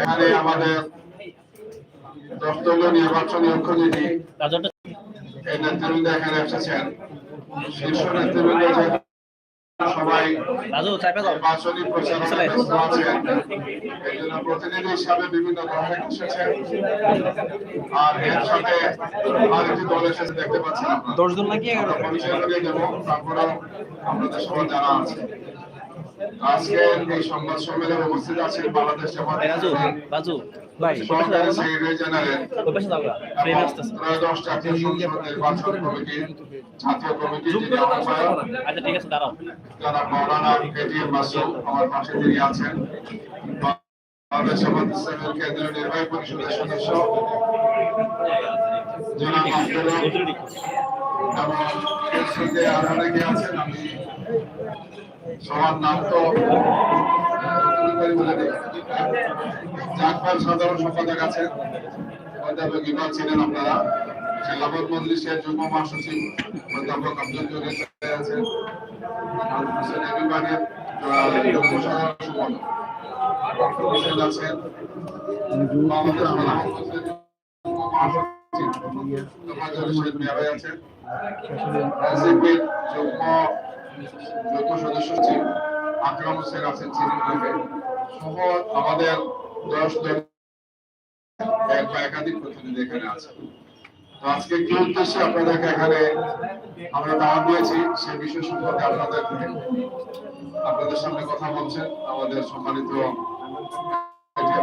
এখানে আমাদের দপ্তরীয় নির্বাচনী অক্ষনীতি এই নেতৃবৃন্দ এখানে এসেছেন। শীর্ষ নেতৃবৃন্দ সবাই রাজু চাপে দাও। নির্বাচনী প্রচারণায় ব্যস্ত আছেন। এই জন্য প্রতিনিধি হিসাবে বিভিন্ন এসেছেন। আর এর সাথে আর একটি দল এসেছে দেখতে পাচ্ছেন আপনারা। দশজন নাকি পরিচয় দেবো তারপরেও আপনাদের সবার জানা আছে। আজকে এই সংবাদ সম্মেলনে উপস্থিত আছেন বাংলাদেশ আচ্ছা ঠিক আছে দাঁড়াও। এটিএম আমার পাশে যিনি আছেন। বাংলাদেশ জামাত ইসলামের কেন্দ্রীয় নির্বাহী পরিষদের সদস্য জনাব আব্দুল এবং আরও অনেকে আছেন আমি সবার নাম তো দিই। সাধারণ সম্পাদক আছেন। অধ্যাপক ইমাম ছিলেন আপনারা। খেলাফত মজলিসের যুগ্ম মহাসচিব অধ্যাপক আব্দুল জলিল আছেন। হোসেন যুগ্ম সাধারণ আছেন। মহাসচিব। আছেন। যুগ্ম সদস্য সচিব আকরাম হোসেন আছেন চিনি সহ আমাদের দশ জন এক বা একাধিক প্রতিনিধি এখানে আছে। আজকে কি উদ্দেশ্যে আপনাদেরকে এখানে আমরা দাওয়াত দিয়েছি, সে বিষয় সম্পর্কে আপনাদের আপনাদের সামনে কথা বলছেন আমাদের সম্মানিত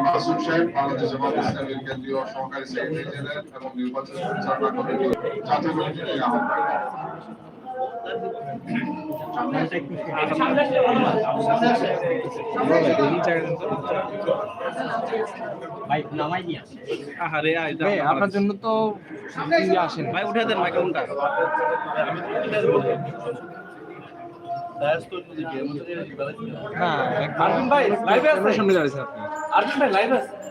মাসুদ সাহেব, বাংলাদেশ জামাত ইসলামের কেন্দ্রীয় সহকারী সেক্রেটারি জেনারেল এবং নির্বাচন পরিচালনা কমিটি জাতীয় কমিটির আহ্বায়ক। আপনার জন্য তো আসেন। ভাই উঠে দেন মাইক্রোফোনটা হ্যাঁ আরবিন ভাই, এ আছে? আর্জুন ভাই লাইভ আছে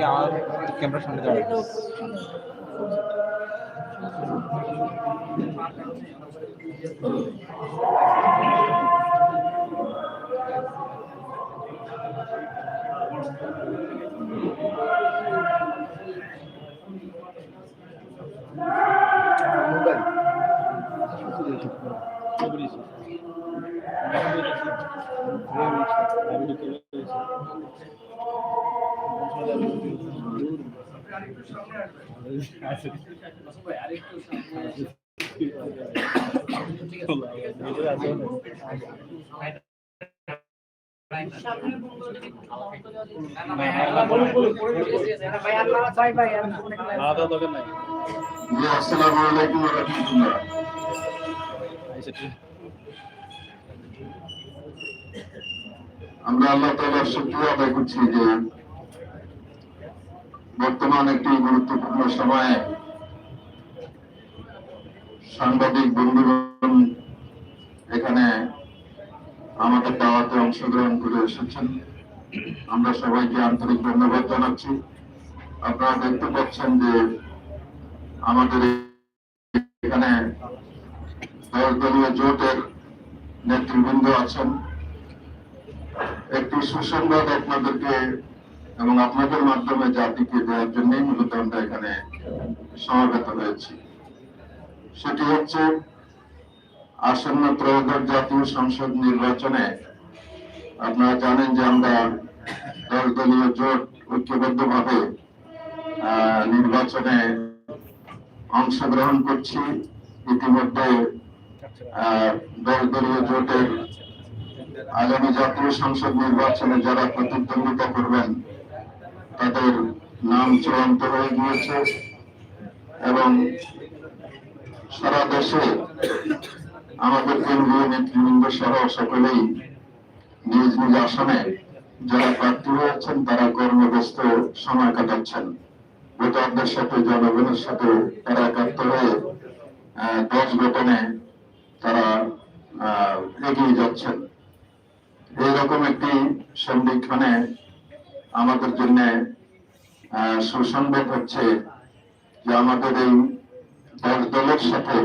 ভাই আমার ক্যামেরার সামনে দাঁড়িয়ে আলাদা দরকার আমরা আল্লাহ তাআলার শুকরিয়া আদায় করছি যে বর্তমান একটি গুরুত্বপূর্ণ সময়ে সাংবাদিক বন্ধুগণ এখানে আমাদের দাওয়াতে অংশগ্রহণ করে এসেছেন। আমরা সবাইকে আন্তরিক ধন্যবাদ জানাচ্ছি। আপনারা দেখতে পাচ্ছেন যে আমাদের এখানে দলীয় জোটের নেতৃবৃন্দ আছেন। একটি সুসংবাদ আপনাদেরকে এবং আপনাদের মাধ্যমে জাতিকে দেওয়ার জন্যই মূলত আমরা এখানে সমাবেত হয়েছি। সেটি হচ্ছে আসন্ন ত্রয়োদশ জাতীয় সংসদ নির্বাচনে আপনারা জানেন যে আমরা দল দলীয় জোট ঐক্যবদ্ধ ভাবে নির্বাচনে অংশগ্রহণ করছি। ইতিমধ্যে আহ, দল দলীয় জোটের আগামী জাতীয় সংসদ নির্বাচনে যারা প্রতিদ্বন্দ্বিতা করবেন তাদের নাম চূড়ান্ত হয়ে গিয়েছে এবং সারা দেশে আমাদের কেন্দ্রীয় নেতৃবৃন্দ সহ সকলেই নিজ নিজ আসনে যারা প্রার্থী হয়েছেন, তারা কর্মব্যস্ত সময় কাটাচ্ছেন। ভোটারদের সাথে, জনগণের সাথে তারা একাত্ম হয়ে দেশ গঠনে তারা এগিয়ে যাচ্ছেন। এইরকম একটি সন্ধিক্ষণে আমাদের জন্য সুসংবাদ হচ্ছে যে আমাদের এই দল দলের সাথে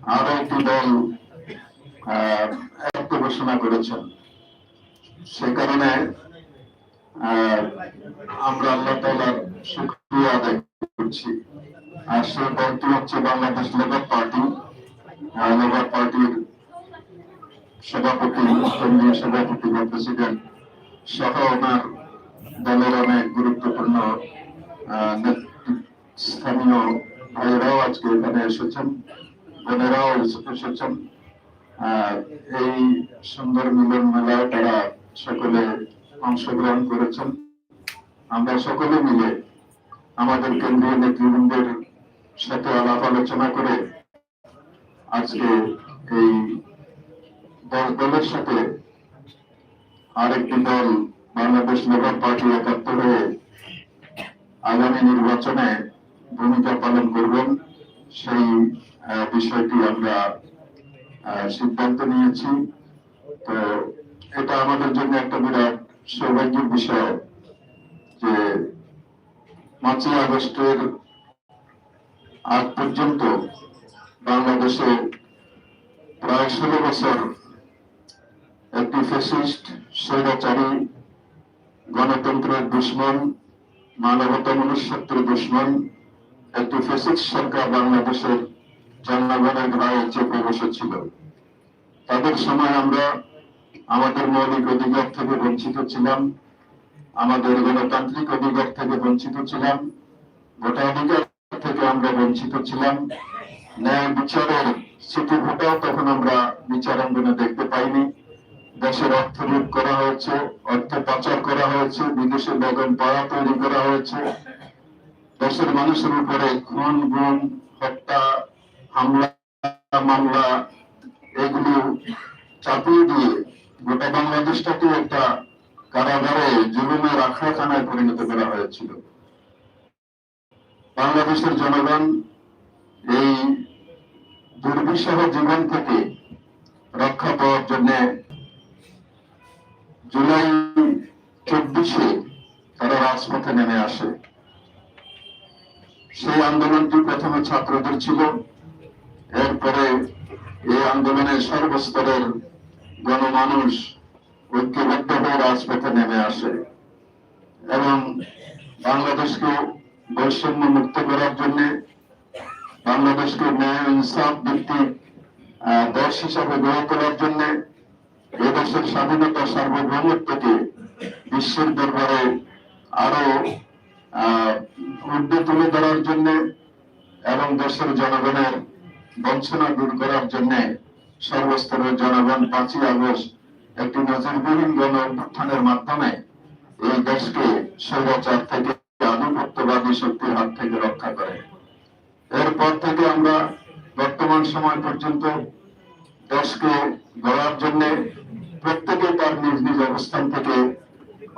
আরও একটি দল আহ, ঘোষণা করেছেন। সে কারণে আমরা আল্লাহ তালার শুক্রিয়া আদায় করছি। আর সে দলটি হচ্ছে বাংলাদেশ লেবার পার্টি লেবার পার্টির সভাপতি সভাপতি বা প্রেসিডেন্ট সহ ওনার দলের অনেক গুরুত্বপূর্ণ স্থানীয় ভাইয়েরাও আজকে এখানে এসেছেন, বোনেরাও এসেছেন। এই সুন্দর মিলন মেলায় তারা সকলে অংশগ্রহণ করেছেন। আমরা সকলে মিলে আমাদের কেন্দ্রীয় নেতৃবৃন্দের সাথে আলাপ আলোচনা করে আজকে এই দশ দলের সাথে আরেকটি দল বাংলাদেশ লেবার পার্টি একাত্তর হয়ে আগামী নির্বাচনে ভূমিকা পালন করবেন, সেই বিষয়টি আমরা সিদ্ধান্ত নিয়েছি। তো এটা আমাদের জন্য একটা বিরাট সৌভাগ্যের বিষয় যে পাঁচই আগস্টের আগ পর্যন্ত বাংলাদেশে প্রায় ষোলো বছর একটি ফেসিস্ট স্বৈরাচারী গণতন্ত্রের দুশ্মন মানবতা মনুষ্যত্বের দুশ্মন, একটি ফেসিস্ট সরকার বাংলাদেশের জনগণের ঘায়ে চেপে বসেছিল। তাদের সময় আমরা আমাদের মৌলিক অধিকার থেকে বঞ্চিত ছিলাম, আমাদের গণতান্ত্রিক অধিকার থেকে বঞ্চিত ছিলাম, ভোটাধিকার থেকে আমরা বঞ্চিত ছিলাম। ন্যায় বিচারের স্মৃতি তখন আমরা বিচারাঙ্গনে দেখতে পাইনি। দেশের অর্থ লুট করা হয়েছে, অর্থ পাচার করা হয়েছে, বিদেশে বেগম পাড়া তৈরি করা হয়েছে। দেশের মানুষের উপরে খুন, গুম, হত্যা, হামলা, মামলা, এগুলো চাপিয়ে দিয়ে গোটা বাংলাদেশটাকে একটা কারাগারে জুলুমের আখড়াখানায় পরিণত করা হয়েছিল। বাংলাদেশের জনগণ এই দুর্বিষহ জীবন থেকে রক্ষা পাওয়ার জন্য জুলাই চব্বিশে তারা রাজপথে নেমে আসে। সেই আন্দোলনটি প্রথমে ছাত্রদের ছিল। এরপরে এই আন্দোলনের সর্বস্তরের গণমানুষ ঐক্যবদ্ধ হয়ে রাজপথে নেমে আসে এবং বাংলাদেশকে বৈষম্য মুক্ত করার জন্য বাংলাদেশকে ন্যায় ইনসাফ ভিত্তিক দেশ হিসাবে গড়ে তোলার জন্য এদেশের স্বাধীনতা সার্বভৌমত্বকে বিশ্বের দরবারে আরও আহ, তুলে ধরার জন্য এবং দেশের জনগণের বঞ্চনা দূর করার জন্য সর্বস্তরের জনগণ পাঁচই আগস্ট একটি নজিরবিহীন গণ অভ্যুত্থানের মাধ্যমে এই দেশকে স্বৈরাচার থেকে আধিপত্যবাদী শক্তির হাত থেকে রক্ষা করে। এরপর থেকে আমরা বর্তমান সময় পর্যন্ত দেশকে গড়ার জন্য প্রত্যেকে তার নিজ নিজ অবস্থান থেকে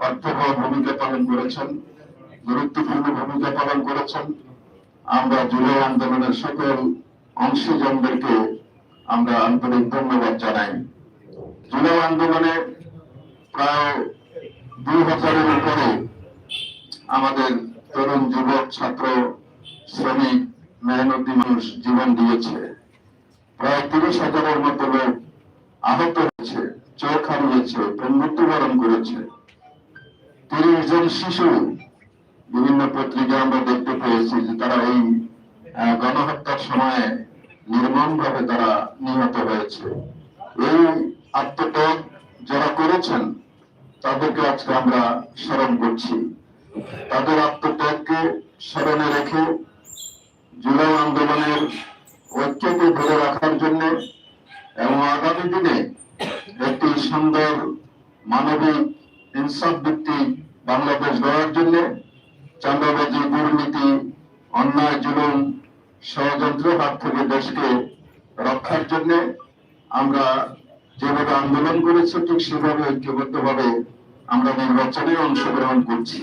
অর্থবহ ভূমিকা পালন করেছেন, গুরুত্বপূর্ণ ভূমিকা পালন করেছেন। আমরা জুলাই আন্দোলনের সকল অংশীজনদেরকে আমরা আন্তরিক ধন্যবাদ জানাই। জুলাই আন্দোলনে প্রায় দুই হাজারের উপরে আমাদের তরুণ যুবক, ছাত্র, শ্রমিক, মেহনতি মানুষ জীবন দিয়েছে। প্রায় তিরিশ হাজারের মতো লোক আহত হয়েছে, চোখ হারিয়েছে মৃত্যুবরণ করেছে। তিরিশ জন শিশু বিভিন্ন পত্রিকা আমরা দেখতে পেয়েছি যে তারা এই গণহত্যার সময়ে নির্মম ভাবে তারা নিহত হয়েছে। এই আত্মত্যাগ যারা করেছেন, তাদেরকে আজকে আমরা স্মরণ করছি। তাদের আত্মত্যাগকে স্মরণে রেখে জুলাই আন্দোলনের ঐক্যকে ধরে এবং আগামী দিনে একটি সুন্দর মানবিক ইনসাফ ভিত্তিক বাংলাদেশ গড়ার জন্য চাঁদাবাজি, দুর্নীতি, অন্যায়, জুলুম ষড়যন্ত্রের হাত থেকে দেশকে রক্ষার জন্য আমরা যেভাবে আন্দোলন করেছি, ঠিক সেভাবে ঐক্যবদ্ধ ভাবে আমরা নির্বাচনে অংশগ্রহণ করছি।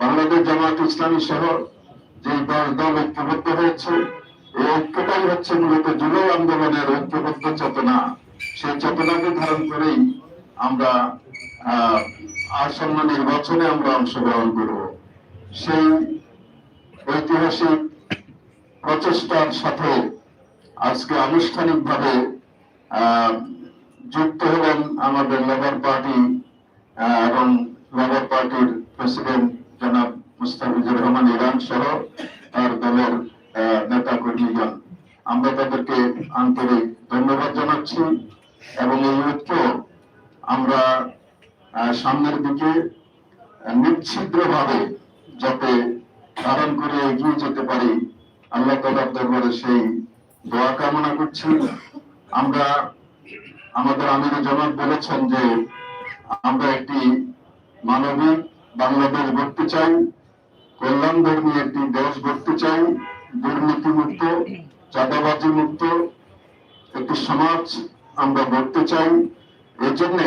বাংলাদেশ জামাত ইসলামী সহ যে দল দল ঐক্যবদ্ধ হয়েছে ঐক্যটাই হচ্ছে মূলত জুলাই আন্দোলনের ঐক্যবদ্ধ চেতনা। সেই চেতনাকে ধারণ করেই আমরা আসন্ন নির্বাচনে আমরা অংশগ্রহণ করব। সেই ঐতিহাসিক প্রচেষ্টার সাথে আজকে আনুষ্ঠানিকভাবে যুক্ত হলেন আমাদের লেবার পার্টি এবং লেবার পার্টির প্রেসিডেন্ট জনাব মুস্তাফিজুর রহমান ইরান সহ তার দলের নেতা কর্মীগণ আমরা তাদেরকে আন্তরিক ধন্যবাদ জানাচ্ছি এবং এই ঐক্য আমরা সামনের দিকে নিচ্ছিদ্র ভাবে যাতে ধারণ করে এগিয়ে যেতে পারি, আল্লাহ তালার দরবারে সেই দোয়া কামনা করছি। আমরা, আমাদের আমির জনক বলেছেন যে আমরা একটি মানবিক বাংলাদেশ গড়তে চাই কল্যাণ ধর্মী একটি দেশ গড়তে চাই। দুর্নীতি মুক্ত চাঁদাবাজি মুক্ত একটি সমাজ আমরা গড়তে চাই। এর জন্য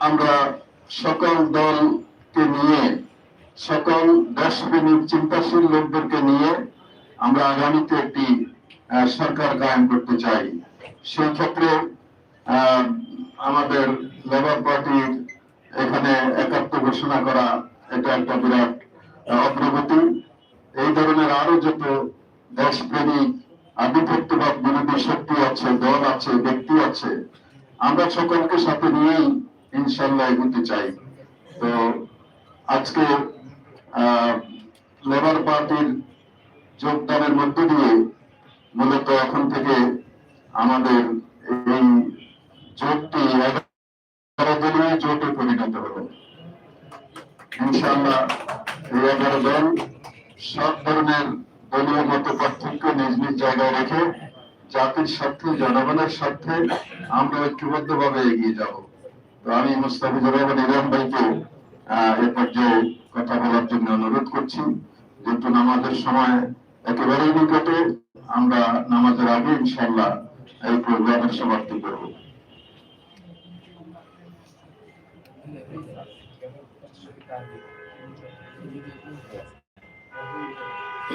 আমরা সকল দলকে নিয়ে, সকল দেশপ্রেমিক, চিন্তাশীল লোকদেরকে নিয়ে আমরা আগামীতে একটি সরকার গায়ন করতে চাই। সেই ক্ষেত্রে আমাদের লেবার পার্টির এখানে একাত্ম ঘোষণা করা এটা একটা বিরাট অগ্রগতি। এই ধরনের আরও যত দেশপ্রেমিক আধিপত্যবাদ বিরোধী শক্তি আছে, দল আছে, ব্যক্তি আছে, আমরা সকলকে সাথে নিয়েই ইনশাল্লাহ এগোতে চাই। তো আজকে লেবার পার্টির যোগদানের মধ্য দিয়ে মূলত এখন থেকে আমাদের এই জোটটি এগারো দলীয় জোটে পরিণত হলো। ইনশাআল্লাহ এই এগারো দল সব ধরনের দলীয় মত পার্থক্য নিজ নিজ জায়গায় রেখে জাতির স্বার্থে, জনগণের স্বার্থে আমরা ঐক্যবদ্ধ ভাবে এগিয়ে যাব। তো আমি মুস্তাফিজুর রহমান ইরান ভাইকে এ পর্যায়ে কথা বলার জন্য অনুরোধ করছি। যেহেতু নামাজের সময় একেবারেই নিকটে, আমরা নামাজের আগে ইনশাল্লাহ এই প্রোগ্রামের সমাপ্তি করব।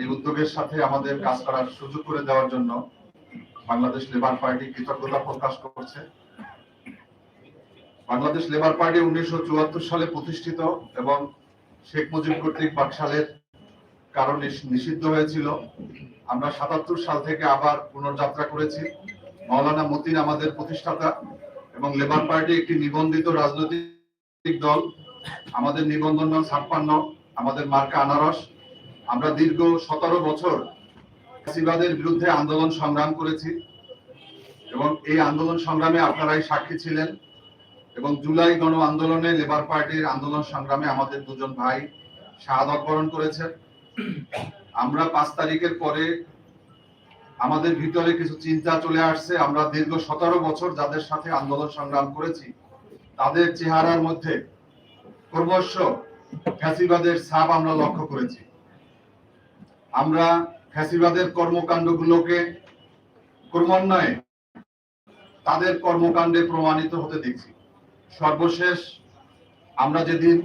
এই উদ্যোগের সাথে আমাদের কাজ করার সুযোগ করে দেওয়ার জন্য বাংলাদেশ লেবার পার্টি কৃতজ্ঞতা প্রকাশ করছে। বাংলাদেশ লেবার পার্টি উনিশশো চুয়াত্তর সালে প্রতিষ্ঠিত এবং শেখ মুজিব কর্তৃক বাকশালের কারণে নিষিদ্ধ হয়েছিল। আমরা সাতাত্তর সাল থেকে আবার পুনর্যাত্রা করেছি। মাওলানা মতিন আমাদের প্রতিষ্ঠাতা এবং লেবার পার্টি একটি নিবন্ধিত রাজনৈতিক দল। আমাদের নিবন্ধন ছাপ্পান্ন, আমাদের মার্কা আনারস। আমরা দীর্ঘ সতেরো বছর ফ্যাসিবাদের বিরুদ্ধে আন্দোলন সংগ্রাম করেছি এবং এই আন্দোলন সংগ্রামে আপনারাই সাক্ষী ছিলেন এবং জুলাই গণ আন্দোলনে লেবার পার্টির আন্দোলন সংগ্রামে আমাদের দুজন ভাই শাহাদত বরণ করেছেন। আমরা পাঁচ তারিখের পরে আমাদের ভিতরে কিছু চিন্তা চলে আসছে। আমরা দীর্ঘ সতেরো বছর যাদের সাথে আন্দোলন সংগ্রাম করেছি, তাদের চেহারার মধ্যে ক্রমশ ফ্যাসিবাদের ছাপ আমরা লক্ষ্য করেছি। আমরা ফ্যাসিবাদের কর্মকাণ্ডগুলোকে ক্রমান্বয়ে তাদের কর্মকাণ্ডে প্রমাণিত হতে দেখছি। সর্বশেষ আমরা যেদিন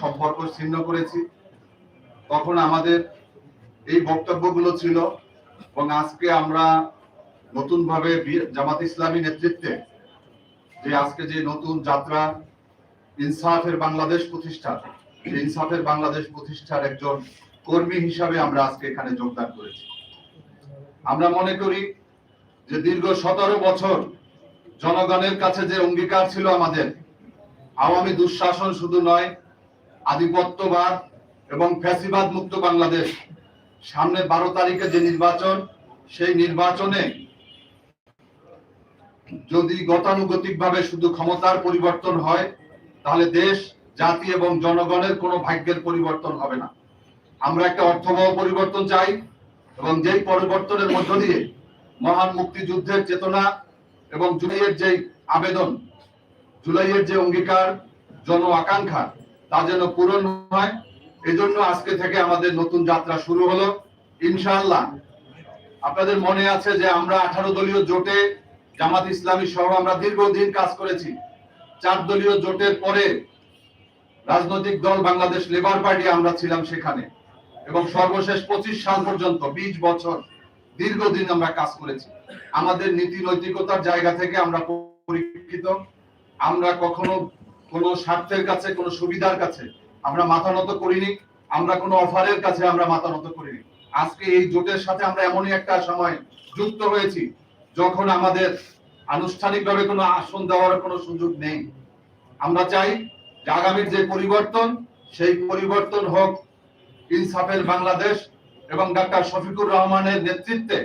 সম্পর্ক ছিন্ন করেছি, তখন আমাদের এই বক্তব্যগুলো ছিল এবং আজকে আমরা নতুন ভাবে জামাত ইসলামী নেতৃত্বে যে আজকে যে নতুন যাত্রা, ইনসাফের বাংলাদেশ প্রতিষ্ঠা ইনসাফের বাংলাদেশ প্রতিষ্ঠার একজন কর্মী হিসাবে আমরা আজকে এখানে যোগদান করেছি। আমরা মনে করি যে দীর্ঘ সতেরো বছর জনগণের কাছে যে অঙ্গীকার ছিল আমাদের, আওয়ামী দুঃশাসন শুধু নয়, আধিপত্যবাদ এবং ফ্যাসিবাদ মুক্ত বাংলাদেশ, সামনে বারো তারিখে যে নির্বাচন, সেই নির্বাচনে যদি গতানুগতিক ভাবে শুধু ক্ষমতার পরিবর্তন হয়, তাহলে দেশ, জাতি এবং জনগণের কোনো ভাগ্যের পরিবর্তন হবে না। আমরা একটা অর্থবহ পরিবর্তন চাই এবং যেই পরিবর্তনের মধ্য দিয়ে মহান মুক্তিযুদ্ধের চেতনা এবং জুলাইয়ের যে আবেদন, জুলাইয়ের যে অঙ্গীকার, জন আকাঙ্ক্ষা, তা যেন পূরণ হয়, এজন্য আজকে থেকে আমাদের নতুন যাত্রা শুরু হলো। ইনশাআল্লাহ, আপনাদের মনে আছে যে আমরা আঠারো দলীয় জোটে জামাত ইসলামী সহ আমরা দীর্ঘদিন কাজ করেছি। চার দলীয় জোটের পরে রাজনৈতিক দল বাংলাদেশ লেবার পার্টি আমরা ছিলাম সেখানে। এবং সর্বশেষ পঁচিশ সাল পর্যন্ত, বিশ বছর দীর্ঘদিন আমরা কাজ করেছি। আমাদের নীতি নৈতিকতার জায়গা থেকে আমরা পরীক্ষিত। আমরা কখনো কোনো স্বার্থের কাছে, কোনো সুবিধার কাছে আমরা মাথা নত করিনি। আমরা কোনো অফারের কাছে আমরা মাথা নত করিনি। আজকে এই জোটের সাথে আমরা এমনই একটা সময় যুক্ত হয়েছি যখন আমাদের আনুষ্ঠানিকভাবে কোনো আসন দেওয়ার কোনো সুযোগ নেই। আমরা চাই আগামীর যে পরিবর্তন, সেই পরিবর্তন হোক ইনসাফের বাংলাদেশ এবং ডাক্তার শফিকুর রহমানের নেতৃত্বে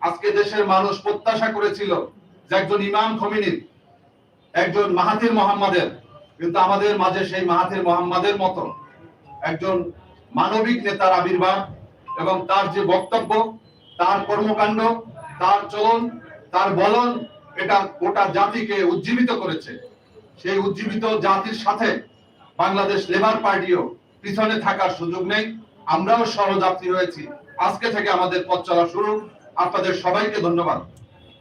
আজকে দেশের মানুষ প্রত্যাশা করেছিল যে একজন ইমাম খমিনীর, একজন মাহাতির মোহাম্মদের, কিন্তু আমাদের মাঝে সেই মাহাতির মোহাম্মদের মতো একজন মানবিক নেতার আবির্ভাব এবং তার যে বক্তব্য, তার কর্মকাণ্ড, তার চলন, তার বলন, এটা গোটা জাতিকে উজ্জীবিত করেছে। সেই উজ্জীবিত জাতির সাথে বাংলাদেশ লেবার পার্টিও পিছনে থাকার সুযোগ নেই। আমরাও সহযাত্রী হয়েছি। আজকে থেকে আমাদের পথ চলা শুরু। আপনাদের সবাইকে ধন্যবাদ।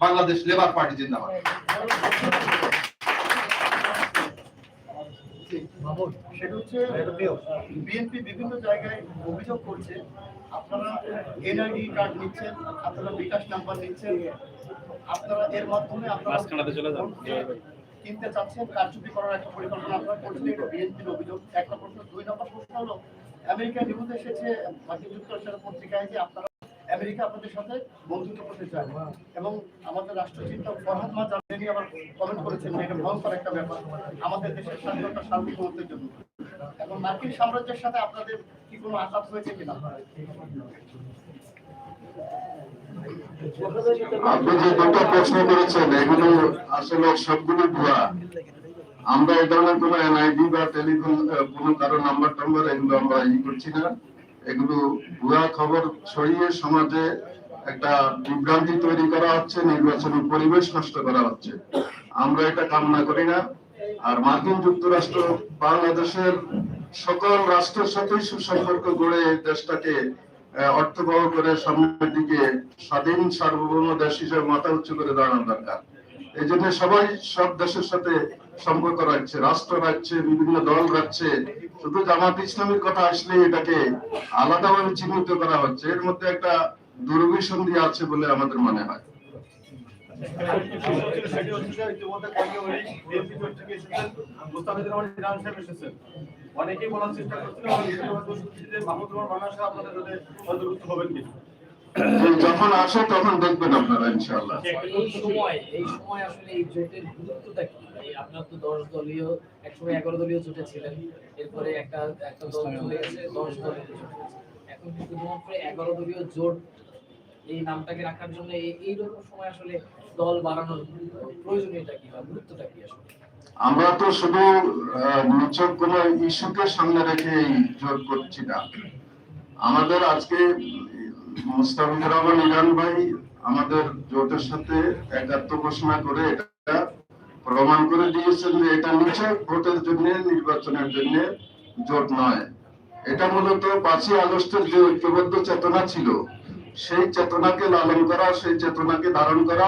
বাংলাদেশ লেবার পার্টি জিন্দাবাদ। সেটা হচ্ছে বিএনপি বিভিন্ন জায়গায় অভিযোগ করছে আপনারা এনআইডি কার্ড নিচ্ছেন আপনারা বিকাশ নাম্বার নিচ্ছেন আপনারা এর মাধ্যমে আপনারা চলে যান। কিনতে চাচ্ছেন কারচুপি করার একটা পরিকল্পনা আপনারা করছেন, এটা বিএনপির অভিযোগ। একটা প্রশ্ন, দুই নম্বর প্রশ্ন হলো, আমেরিকা নিউজ এসেছে, মার্কিন যুক্তরাষ্ট্রের পত্রিকায় যে আপনারা আমেরিকা আপনাদের সাথে বন্ধুত্ব করতে চায় এবং আমাদের রাষ্ট্রচিন্তক ফরহাদ মাজার, তিনি আবার কমেন্ট করেছেন এটা ভয়ঙ্কর একটা ব্যাপার, আমাদের দেশের স্বাধীনতা সার্বভৌমত্বের জন্য। এবং মার্কিন সাম্রাজ্যের সাথে আপনাদের কি কোনো আঘাত হয়েছে কিনা? আপনি যে দুটো প্রশ্ন করেছেন, এগুলো আসলে সবগুলো ভুয়া। আমরা এই ধরনের কোনো এনআইডি বা টেলিফোন কোনো কারও নাম্বার টাম্বার এগুলো আমরা ই করছি না। এগুলো ভুয়া খবর ছড়িয়ে সমাজে একটা বিভ্রান্তি তৈরি করা হচ্ছে, নির্বাচনী পরিবেশ নষ্ট করা হচ্ছে। আমরা এটা কামনা করি না। আর মার্কিন যুক্তরাষ্ট্র বাংলাদেশের সকল রাষ্ট্রের সাথেই সুসম্পর্ক গড়ে দেশটাকে করে সামনের দিকে স্বাধীন সার্বভৌম দেশ হিসেবে মাথা উঁচু করে দাঁড়ানো দরকার। এই জন্য সবাই সব দেশের সাথে সম্পর্ক রাখছে, রাষ্ট্র রাখছে, বিভিন্ন দল রাখছে। শুধু জামাত ইসলামের কথা আসলে এটাকে আলাদাভাবে চিহ্নিত করা হচ্ছে। এর মধ্যে একটা দুর্বিসন্ধি আছে বলে আমাদের মনে হয়। ইতিমধ্যে অনেকেই বলার চেষ্টা রহমান বাংলা সাহেব আপনাদের সাথে অন্তর্ভুক্ত হবেন কি? যখন আসে তখন দেখবেন আপনারা ইনশাআল্লাহ। এই সময় এই সময় আসলে এই জোটের গুরুত্বটা কি? আপনার তো দশ দলীয় একসময় এগারো দলীয় জোটে ছিলেন এরপরে একটা একটা দল চলে গেছে দশ দলীয় এখন শুধুমাত্র এগারো দলীয় জোট এই নামটাকে রাখার জন্য এই- এইরকম সময় আসলে দল বাড়ানোর প্রয়োজনীয়তা কি বা গুরুত্বটা কি আসলে? আমরা তো শুধু নিছক কোন ইস্যুকে সামনে রেখে জোর করছি না। আমাদের আজকে মুস্তাফিজুর রহমান ইরান ভাই আমাদের জোটের সাথে একাত্ম ঘোষণা করে এটা প্রমাণ করে দিয়েছেন যে এটা নিছক ভোটের জন্য, নির্বাচনের জন্য জোট নয়। এটা মূলত পাঁচই আগস্টের যে ঐক্যবদ্ধ চেতনা ছিল, সেই চেতনাকে লালন করা, সেই চেতনাকে ধারণ করা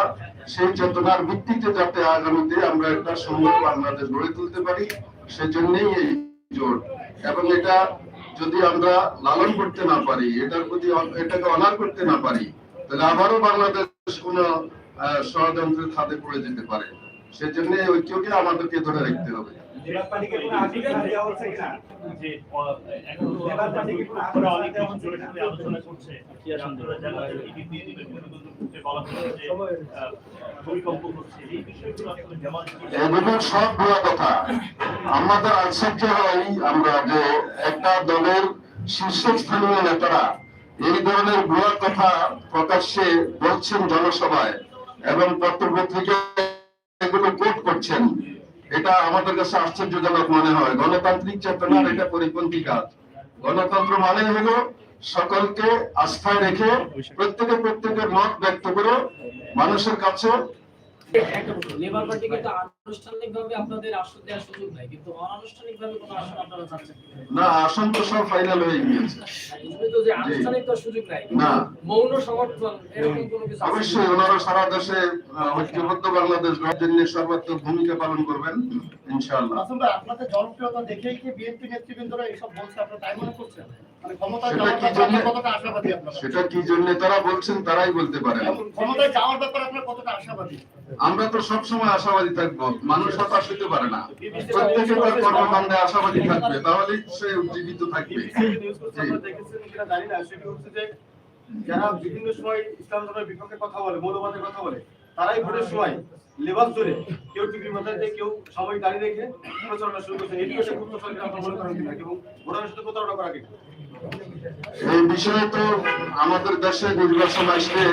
সেই চেতনার ভিত্তিতে যাতে আগামীতে আমরা একটা সুন্দর বাংলাদেশ গড়ে তুলতে পারি, সেজন্যই এই জোট। এবং এটা যদি আমরা লালন করতে না পারি, এটার প্রতি এটাকে অনার করতে না পারি, তাহলে আবারও বাংলাদেশ কোন ষড়যন্ত্রের খাতে পড়ে যেতে পারে। সেজন্য এই ঐক্যকে আমাদেরকে ধরে রাখতে হবে। সব ভুয়া কথা। আমাদের আশ্চর্য হয় আমরা যে একটা দলের শীর্ষস্থানীয় নেতারা এই ধরনের ভুয়া কথা প্রকাশ্যে বলছেন জনসভায় এবং পত্রপত্রিকায় এগুলো কোট করছেন। এটা আমাদের কাছে আশ্চর্যজনক মনে হয়। গণতান্ত্রিক চেতনার এটা পরিপন্থী কাজ। গণতন্ত্র মানে হলো সকলকে আস্থায় রেখে প্রত্যেকে প্রত্যেকের মত ব্যক্ত করে মানুষের কাছে একটা প্রশ্ন লেবার পার্টি কিন্তু আনুষ্ঠানিকভাবে আপনাদের আসন দেওয়ার সুযোগ নাই কিন্তু অনানুষ্ঠানিকভাবে কোনো আসন আপনারা চাচ্ছেন না আসন তো সব ফাইনাল হয়ে গিয়েছে। তো যে আনুষ্ঠানিক তো সুযোগ নাই না। মৌন সমর্থন এরকম কোনো কিছু অবশ্যই ওনারা সারা দেশে ঐক্যবদ্ধ বাংলাদেশ গড়ার জন্য সর্বাত্মক ভূমিকা পালন করবেন ইনশাআল্লাহ। মাসুম আপনাদের জনপ্রিয়তা দেখেই কি বিএনপি নেতৃবৃন্দরা এইসব বলছে? আপনারা তাই মনে করছেন? মানে সেটা কি জন্য- আপনারা কতটা আশাবাদী আপনারা? সেটা কি জন্য তারা বলছেন তারাই বলতে পারেন। ক্ষমতায় যাওয়ার ব্যাপারে আপনারা কতটা আশাবাদী? আমরা তো সবসময় আশাবাদী থাকব। মানুষ হতাশ হতে পারে না। প্রত্যেকে তার কর্মকাণ্ডে আশাবাদী থাকবে তাহলে সে উজ্জীবিত থাকবে। আমরা যারা বিভিন্ন সময় ইসলাম ধর্মের বিপক্ষে কথা বলে মৌলবাদের কথা বলে তারাই ভোটের সময় লেবাস ধরে কেউ টিভির মাথায় দিয়ে কেউ সবাই দাঁড়িয়ে রেখে প্রচারণা শুরু করছেন এটি হচ্ছে গুপ্ত সরকার আপনারা মনে করেন কিনা? এবং ভোটারের সাথে প্রতারণা করা কিনা? এই বিষয়ে তো আমাদের দেশে নির্বাচন আসলে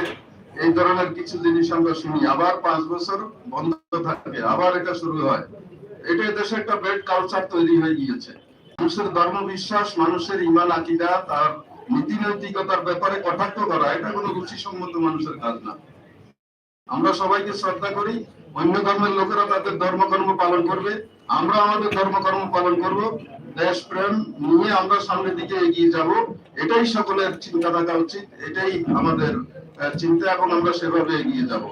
এই ধরনের কিছু জিনিস আমরা শুনি। আবার পাঁচ বছর বন্ধ থাকে, আবার এটা শুরু হয়। এটা দেশে একটা বেড কালচার তৈরি হয়ে গিয়েছে। মানুষের ধর্ম বিশ্বাস, মানুষের ইমান আকিদা, তার নীতি নৈতিকতার ব্যাপারে কটাক্ষ করা, এটা কোনো রুচিসম্মত মানুষের কাজ না। আমরা সবাইকে শ্রদ্ধা করি, অন্য ধর্মের লোকেরা তাদের ধর্মকর্ম পালন করবে, আমরা আমাদের ধর্মকর্ম পালন করব। দেশ, প্রেম নিয়ে আমরা সামনের দিকে এগিয়ে যাব। এটাই সকলের চিন্তা থাকা উচিত, এটাই আমাদের চিন্তা এখন আমরা সেভাবে এগিয়ে যাব।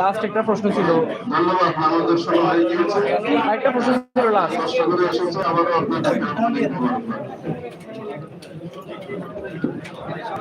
লাস্ট একটা প্রশ্ন ছিল। ধন্যবাদ আমাদের সময় হয়ে গিয়েছে। একটা প্রশ্ন ছিল লাস্ট আবার করে